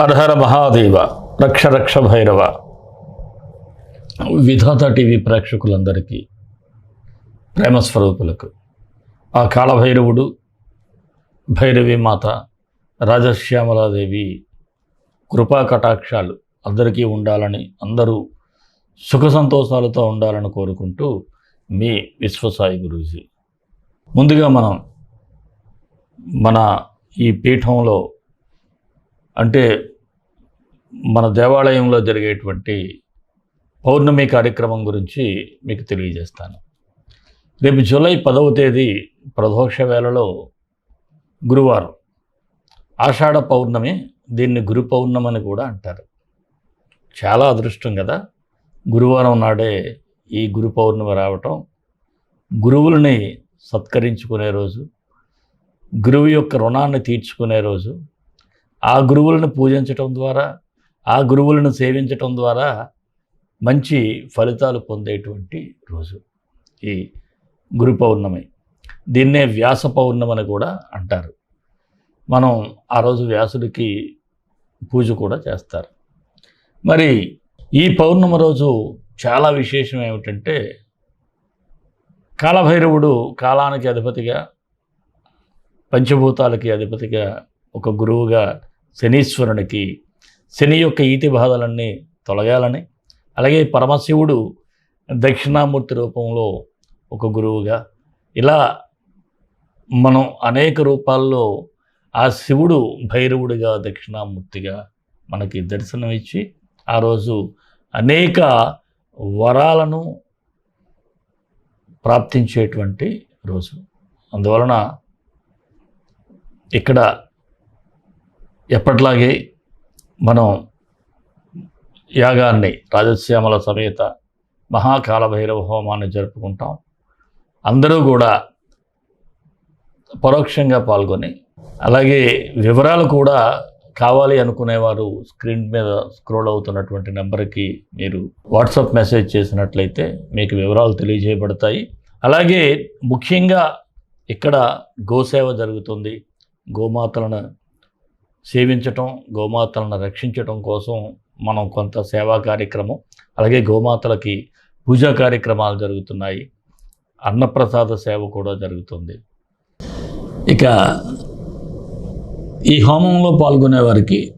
అర్హర మహాదేవ రక్ష రక్ష భైరవ విధాత టీవీ ప్రేక్షకులందరికీ ప్రేమస్వరూపులకు ఆ కాళభైరవుడు భైరవి మాత రాజశ్యామలాదేవి కృపా కటాక్షాలు అందరికీ ఉండాలని అందరూ సుఖ సంతోషాలతో ఉండాలని కోరుకుంటూ మీ విశ్వసాయి గురూజీ. ముందుగా మనం మన ఈ పీఠంలో అంటే మన దేవాలయంలో జరిగేటువంటి పౌర్ణమి కార్యక్రమం గురించి మీకు తెలియజేస్తాను. రేపు జూలై పదవ తేదీ ప్రదోక్ష వేళలో గురువారం ఆషాఢ పౌర్ణమి దీన్ని గురు పౌర్ణమి అని కూడా అంటారు. చాలా అదృష్టం కదా! గురువారం నాడే ఈ గురు పౌర్ణమి రావటం గురువులని సత్కరించుకునే రోజు గురువు యొక్క రుణాన్ని తీర్చుకునే రోజు ఆ గురువులను పూజించటం ద్వారా ఆ గురువులను సేవించటం ద్వారా మంచి ఫలితాలు పొందేటువంటి రోజు ఈ గురు పౌర్ణమి. దీన్నే వ్యాస పౌర్ణమని కూడా అంటారు. మనం ఆ రోజు వ్యాసుడికి పూజ కూడా చేస్తారు. మరి ఈ పౌర్ణమి రోజు చాలా విశేషం ఏమిటంటే కాలభైరవుడు కాలానికి అధిపతిగా పంచభూతాలకి అధిపతిగా ఒక గురువుగా శనీశ్వరునికి శని యొక్క ఈతి బాధలన్నీ తొలగాలని అలాగే పరమశివుడు దక్షిణామూర్తి రూపంలో ఒక గురువుగా ఇలా మనం అనేక రూపాల్లో ఆ శివుడు భైరవుడిగా దక్షిణామూర్తిగా మనకి దర్శనమిచ్చి ఆ రోజు అనేక వరాలను ప్రాప్తించేటువంటి రోజు. అందువలన ఇక్కడ ఎప్పట్లాగే మనం యాగాన్ని రాజశ్యామల సమేత మహాకాల భైరవ హోమాన్ని జరుపుకుంటాం. అందరూ కూడా పరోక్షంగా పాల్గొని అలాగే వివరాలు కూడా కావాలి అనుకునేవారు స్క్రీన్ మీద స్క్రోల్ అవుతున్నటువంటి నెంబర్కి మీరు వాట్సాప్ మెసేజ్ చేసినట్లయితే మీకు వివరాలు తెలియజేయబడతాయి. అలాగే ముఖ్యంగా ఇక్కడ గోసేవ జరుగుతుంది. గోమాతలను సేవించటం గోమాతలను రక్షించటం కోసం మనం కొంత సేవా కార్యక్రమం అలాగే గోమాతలకి పూజా కార్యక్రమాలు జరుగుతున్నాయి. అన్నప్రసాద సేవ కూడా జరుగుతుంది. ఇక ఈ హోమంలో పాల్గొనే వారికి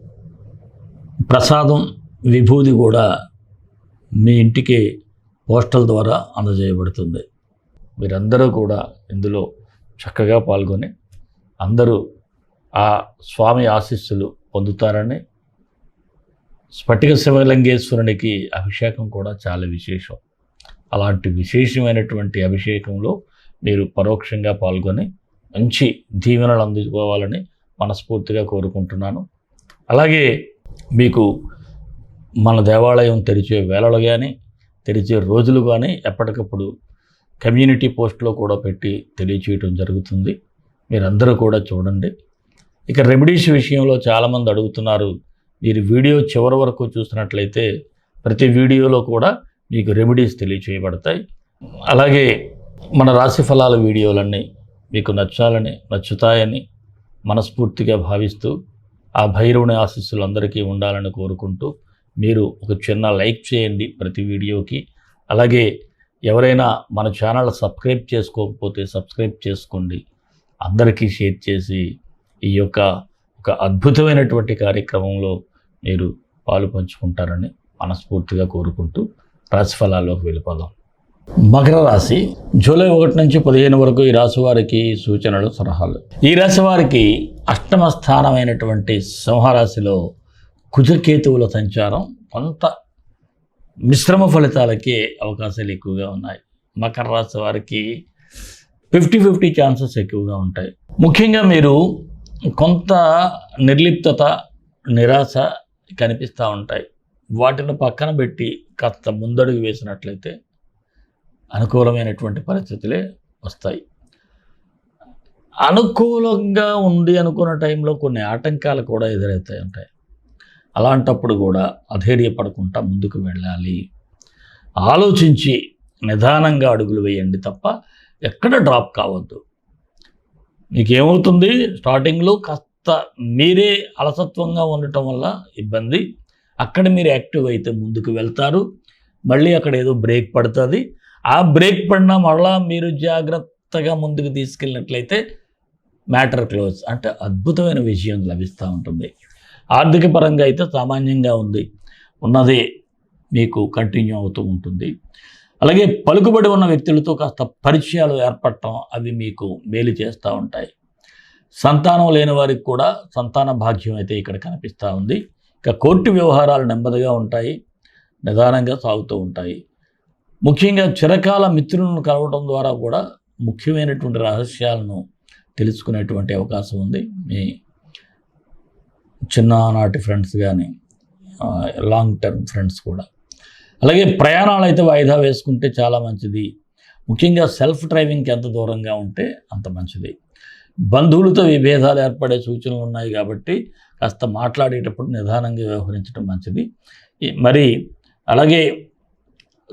ప్రసాదం విభూది కూడా మీ ఇంటికి పోస్టల్ ద్వారా అందజేయబడుతుంది. మీరందరూ కూడా ఇందులో చక్కగా పాల్గొని అందరూ ఆ స్వామి ఆశీస్సులు పొందుతారని స్ఫటిక శివలింగేశ్వరునికి అభిషేకం కూడా చాలా విశేషం. అలాంటి విశేషమైనటువంటి అభిషేకంలో మీరు పరోక్షంగా పాల్గొని మంచి దీవెనలు అందుకోవాలని మనస్ఫూర్తిగా కోరుకుంటున్నాను. అలాగే మీకు మన దేవాలయం తెరిచే వేళలు కానీ తెరిచే రోజులు కానీ ఎప్పటికప్పుడు కమ్యూనిటీ పోస్ట్లో కూడా పెట్టి తెలియచేయటం జరుగుతుంది. మీరందరూ కూడా చూడండి. ఇక రెమెడీస్ విషయంలో చాలామంది అడుగుతున్నారు. మీరు వీడియో చివరి వరకు చూసినట్లయితే ప్రతి వీడియోలో కూడా మీకు రెమెడీస్ తెలియచేయబడతాయి. అలాగే మన రాశి ఫలాల వీడియోలన్నీ మీకు నచ్చాలని నచ్చుతాయని మనస్ఫూర్తిగా భావిస్తూ ఆ భైరవుని ఆశీస్సులు అందరికీ ఉండాలని కోరుకుంటూ మీరు ఒక చిన్న లైక్ చేయండి ప్రతి వీడియోకి. అలాగే ఎవరైనా మన ఛానల్ సబ్స్క్రైబ్ చేసుకోకపోతే సబ్స్క్రైబ్ చేసుకోండి. అందరికీ షేర్ చేసి ఈ యొక్క ఒక అద్భుతమైనటువంటి కార్యక్రమంలో మీరు పాలు పంచుకుంటారని మనస్ఫూర్తిగా కోరుకుంటూ రాశి ఫలాల్లోకి వెళ్ళిపోదాం. మకర రాశి జూలై ఒకటి నుంచి పదిహేను వరకు ఈ రాశి వారికి సూచనలు సలహాలు. ఈ రాశి వారికి అష్టమ స్థానమైనటువంటి సింహరాశిలో కుజకేతువుల సంచారం కొంత మిశ్రమ ఫలితాలకే అవకాశాలు ఎక్కువగా ఉన్నాయి. మకర రాశి వారికి ఫిఫ్టీ ఫిఫ్టీ ఛాన్సెస్ ఎక్కువగా ఉంటాయి. ముఖ్యంగా మీరు కొంత నిర్లిప్తత నిరాశ కనిపిస్తూ ఉంటాయి. వాటిని పక్కన పెట్టి కాస్త ముందడుగు వేసినట్లయితే అనుకూలమైనటువంటి పరిస్థితులే వస్తాయి. అనుకూలంగా ఉంది అనుకున్న టైంలో కొన్ని ఆటంకాలు కూడా ఎదురవుతాయి ఉంటాయి. అలాంటప్పుడు కూడా అధైర్యపడకుండా ముందుకు వెళ్ళాలి. ఆలోచించి నిదానంగా అడుగులు వేయండి తప్ప ఎక్కడ డ్రాప్ కావద్దు. మీకు ఏమవుతుంది స్టార్టింగ్లో కాస్త మీరే అలసత్వంగా ఉండటం వల్ల ఇబ్బంది. అక్కడ మీరు యాక్టివ్ అయితే ముందుకు వెళ్తారు. మళ్ళీ అక్కడ ఏదో బ్రేక్ పడుతుంది. ఆ బ్రేక్ పడినా మళ్ళా మీరు జాగ్రత్తగా ముందుకు తీసుకెళ్ళినట్లయితే మ్యాటర్ క్లోజ్. అంటే అద్భుతమైన విజయం లభిస్తూ ఉంటుంది. ఆర్థిక పరంగా అయితే సామాన్యంగా ఉంది. ఉన్నదే మీకు కంటిన్యూ అవుతూ ఉంటుంది. అలాగే పలుకుబడి ఉన్న వ్యక్తులతో కాస్త పరిచయాలు ఏర్పడటం అవి మీకు మేలు చేస్తూ ఉంటాయి. సంతానం లేని వారికి కూడా సంతాన భాగ్యం అయితే ఇక్కడ కనిపిస్తూ ఉంది. ఇక కోర్టు వ్యవహారాలు నెమ్మదిగా ఉంటాయి. నిదానంగా సాగుతూ ఉంటాయి. ముఖ్యంగా చిరకాల మిత్రులను కలవడం ద్వారా కూడా ముఖ్యమైనటువంటి రహస్యాలను తెలుసుకునేటువంటి అవకాశం ఉంది. మీ చిన్ననాటి ఫ్రెండ్స్ కానీ లాంగ్ టర్మ్ ఫ్రెండ్స్ కూడా. అలాగే ప్రయాణాలు అయితే వాయిదా వేసుకుంటే చాలా మంచిది. ముఖ్యంగా సెల్ఫ్ డ్రైవింగ్కి ఎంత దూరంగా ఉంటే అంత మంచిది. బంధువులతో విభేదాలు ఏర్పడే సూచనలు ఉన్నాయి కాబట్టి కాస్త మాట్లాడేటప్పుడు నిదానంగా వ్యవహరించడం మంచిది. మరి అలాగే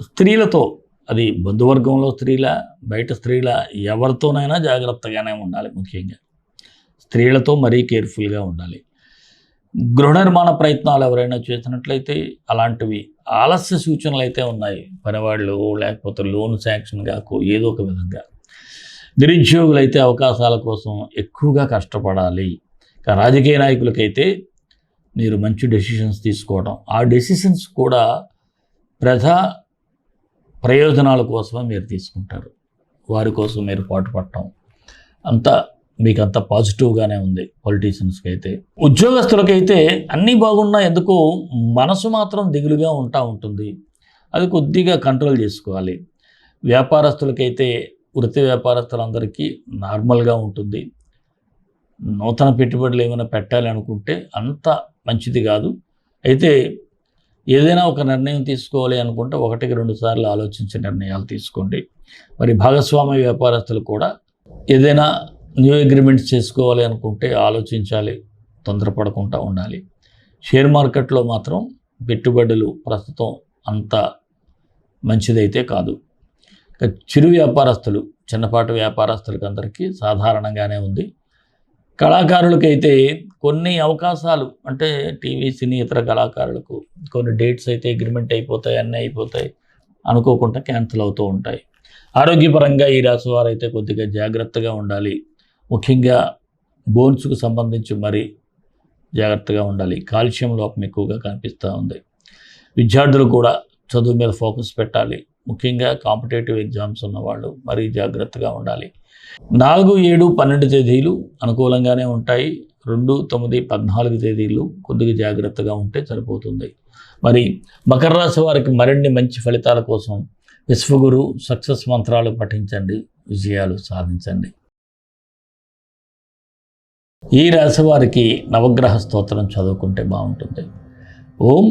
స్త్రీలతో అది బంధువర్గంలో స్త్రీల బయట స్త్రీల ఎవరితోనైనా జాగ్రత్తగానే ఉండాలి ముఖ్యంగా. స్త్రీలతో మరీ కేర్ఫుల్గా ఉండాలి. గృహ నిర్మాణ ప్రయత్నాలు ఎవరైనా చేసినట్లయితే అలాంటివి ఆలస్య సూచనలు అయితే ఉన్నాయి. పనివాళ్ళు లేకపోతే లోన్ శాంక్షన్ కాకు ఏదో ఒక విధంగా. నిరుద్యోగులు అయితే అవకాశాల కోసం ఎక్కువగా కష్టపడాలి. రాజకీయ నాయకులకైతే మీరు మంచి డెసిషన్స్ తీసుకోవడం. ఆ డెసిషన్స్ కూడా ప్రజా ప్రయోజనాల కోసమే మీరు తీసుకుంటారు. వారి కోసం మీరు పాటుపడటం. అంతా మీకు అంత పాజిటివ్గానే ఉంది పొలిటీషియన్స్కి అయితే ఉద్యోగస్తులకైతే అన్నీ బాగున్నా ఎందుకో మనసు మాత్రం దిగులుగా ఉంటా ఉంటుంది. అది కొద్దిగా కంట్రోల్ చేసుకోవాలి. వ్యాపారస్తులకైతే వృత్తి వ్యాపారస్తులందరికీ నార్మల్గా ఉంటుంది. నూతన పెట్టుబడులు ఏమైనా పెట్టాలి అనుకుంటే అంత మంచిది కాదు. అయితే ఏదైనా ఒక నిర్ణయం తీసుకోవాలి అనుకుంటే ఒకటికి రెండు సార్లు ఆలోచించే నిర్ణయాలు తీసుకోండి. మరి భాగస్వామ్య వ్యాపారస్తులు కూడా ఏదైనా న్యూ అగ్రిమెంట్స్ చేసుకోవాలి అనుకుంటే ఆలోచించాలి తొందరపడకుండా ఉండాలి. షేర్ మార్కెట్లో మాత్రం పెట్టుబడులు ప్రస్తుతం అంత మంచిదైతే కాదు. చిరు వ్యాపారస్తులు చిన్నపాటి వ్యాపారస్తులకి అందరికీ సాధారణంగానే ఉంది. కళాకారులకైతే కొన్ని అవకాశాలు అంటే టీవీ సినీ ఇతర కళాకారులకు కొన్ని డేట్స్ అయితే అగ్రిమెంట్ అయిపోతాయి అన్నీ అయిపోతాయి అనుకోకుండా క్యాన్సిల్ అవుతూ ఉంటాయి. ఆరోగ్యపరంగా ఈ రాశి వారు అయితే కొద్దిగా జాగ్రత్తగా ఉండాలి. ముఖ్యంగా బోన్స్కు సంబంధించి మరి జాగ్రత్తగా ఉండాలి. కాల్షియం లోపం ఎక్కువగా కనిపిస్తూ ఉంది. విద్యార్థులు కూడా చదువు మీద ఫోకస్ పెట్టాలి. ముఖ్యంగా కాంపిటేటివ్ ఎగ్జామ్స్ ఉన్నవాళ్ళు మరీ జాగ్రత్తగా ఉండాలి. నాలుగు ఏడు పన్నెండు తేదీలు అనుకూలంగానే ఉంటాయి. రెండు తొమ్మిది పద్నాలుగు తేదీలు కొద్దిగా జాగ్రత్తగా ఉంటే సరిపోతుంది. మరి మకర రాశి వారికి మరిన్ని మంచి ఫలితాల కోసం విశ్వగురు సక్సెస్ మంత్రాలు పఠించండి. విజయాలు సాధించండి. ఈ రాశి వారికి నవగ్రహ స్తోత్రం చదువుకుంటే బాగుంటుంది. ఓం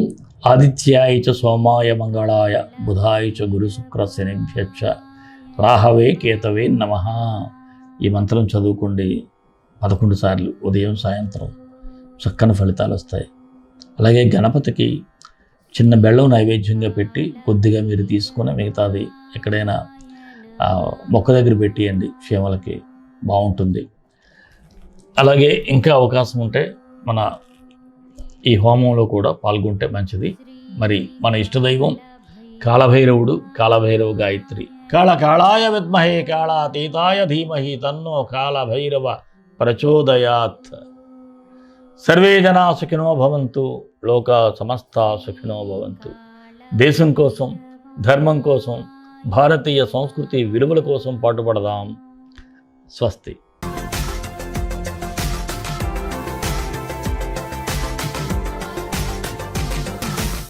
ఆదిత్యాయ చ సోమాయ మంగళాయ బుధాయ చ గురు శుక్ర శనిభ్యక్ష రాహవే కేతవే నమ. ఈ మంత్రం చదువుకోండి. పదకొండు సార్లు ఉదయం సాయంత్రం చక్కని ఫలితాలు వస్తాయి. అలాగే గణపతికి చిన్న బెల్లం నైవేద్యంగా పెట్టి కొద్దిగా మీరు తీసుకుని మిగతాది ఎక్కడైనా మొక్క దగ్గర పెట్టియండి. క్షేమలకి బాగుంటుంది. అలాగే ఇంకా అవకాశం ఉంటే మన ఈ హోమంలో కూడా పాల్గొంటే మంచిది. మరి మన ఇష్టదైవం కాళభైరవుడు కాళభైరవ గాయత్రి. కాళ కాళాయ విద్మహే కాళాతీతాయ ధీమహి తన్నో కాళభైరవ ప్రచోదయాత్. సర్వే జనా సుఖినో భవంతు లోక సమస్త సుఖినో భవంతు. దేశం కోసం ధర్మం కోసం భారతీయ సంస్కృతి విలువల కోసం పాటుపడదాం. స్వస్తి.